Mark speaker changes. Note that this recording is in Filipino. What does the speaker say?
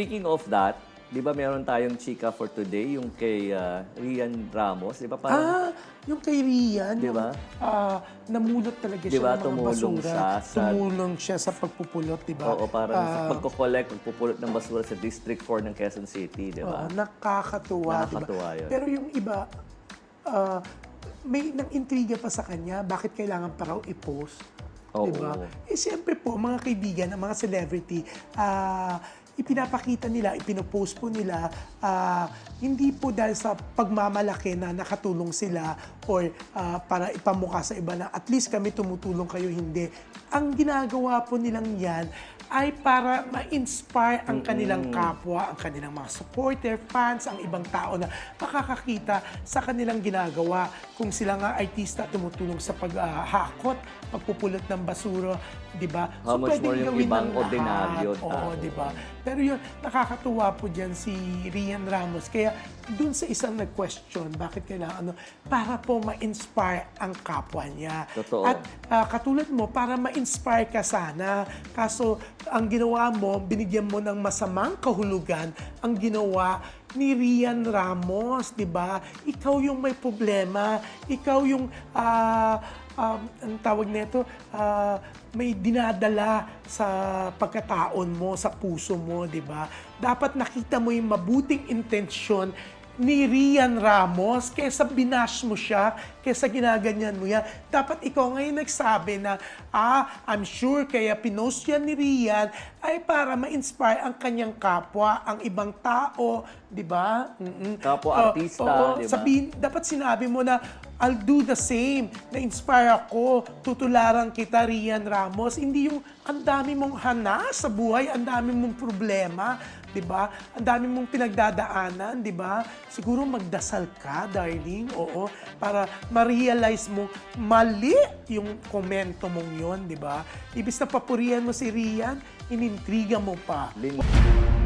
Speaker 1: speaking of that, di ba meron tayong chika for today, yung kay ah, Rian Ramos. Di ba parang,
Speaker 2: Ah, yung kay Rian,
Speaker 1: Di ba?
Speaker 2: ah, namulot talaga
Speaker 1: Di
Speaker 2: siya
Speaker 1: ba,
Speaker 2: ng mga
Speaker 1: tumulong
Speaker 2: basura.
Speaker 1: siya sa-
Speaker 2: tumulong siya sa pagpupulot, di ba?
Speaker 1: oo, parang sa
Speaker 2: Ah,
Speaker 1: pagko-collect, pagpupulot ng basura sa District 4 ng Quezon City, di ba?
Speaker 2: Oo, nakakatuwa,
Speaker 1: Nakakatuwa
Speaker 2: diba?
Speaker 1: yun.
Speaker 2: Pero yung iba, ah, may nang intriga pa sa kanya, bakit kailangan pa raw i-post?
Speaker 1: Oo.
Speaker 2: Diba? Eh, siyempre po, mga kaibigan, ang mga celebrity, ah, ipinapakita nila, ipinopost po nila, ah, hindi po dahil sa pagmamalaki na nakatulong sila or ah, para ipamukha sa iba na at least kami tumutulong kayo, hindi. Ang ginagawa po nilang yan ay para ma-inspire ang kanilang kapwa, ang kanilang mga supporter, fans, ang ibang tao na makakakita sa kanilang ginagawa. Kung sila nga artista tumutulong sa paghakot, pagpupulot ng basura, di ba?
Speaker 1: How much more yung ibang ordinaryo
Speaker 2: Oo, di ba? Pero yun, nakakatuwa po dyan si Rian Ramos. Kaya dun sa isang nag-question, bakit kailangan ano, para po ma-inspire ang kapwa niya.
Speaker 1: Totoo.
Speaker 2: At Ah, katulad mo, para ma-inspire ka sana. Kaso, ang ginawa mo, binigyan mo ng masamang kahulugan, ang ginawa ni Rian Ramos, di ba? Ikaw yung may problema. Ikaw yung, ah, um, ang tawag nito, ah, may dinadala sa pagkataon mo, sa puso mo, di ba? Dapat nakita mo yung mabuting intensyon ni Rian Ramos, kesa binash mo siya, kesa ginaganyan mo yan. Dapat ikaw ngayon nagsabi na, ah, I'm sure kaya pinost yan ni Rian ay para ma-inspire ang kanyang kapwa, ang ibang tao, di ba? Mm-mm.
Speaker 1: Kapwa
Speaker 2: Oh,
Speaker 1: artista,
Speaker 2: oo,
Speaker 1: di ba?
Speaker 2: sabihin, dapat sinabi mo na, I'll do the same. Na-inspire ako, tutularan kita, Rian Ramos. Hindi yung ang dami mong hana sa buhay, ang dami mong problema, di ba? Ang dami mong pinagdadaanan, di ba? Siguro magdasal ka, darling, oo, para ma-realize mo mali yung komento mong yon, di ba? Ibig na papurihan mo si Rian, inintriga mo pa.
Speaker 1: Ling-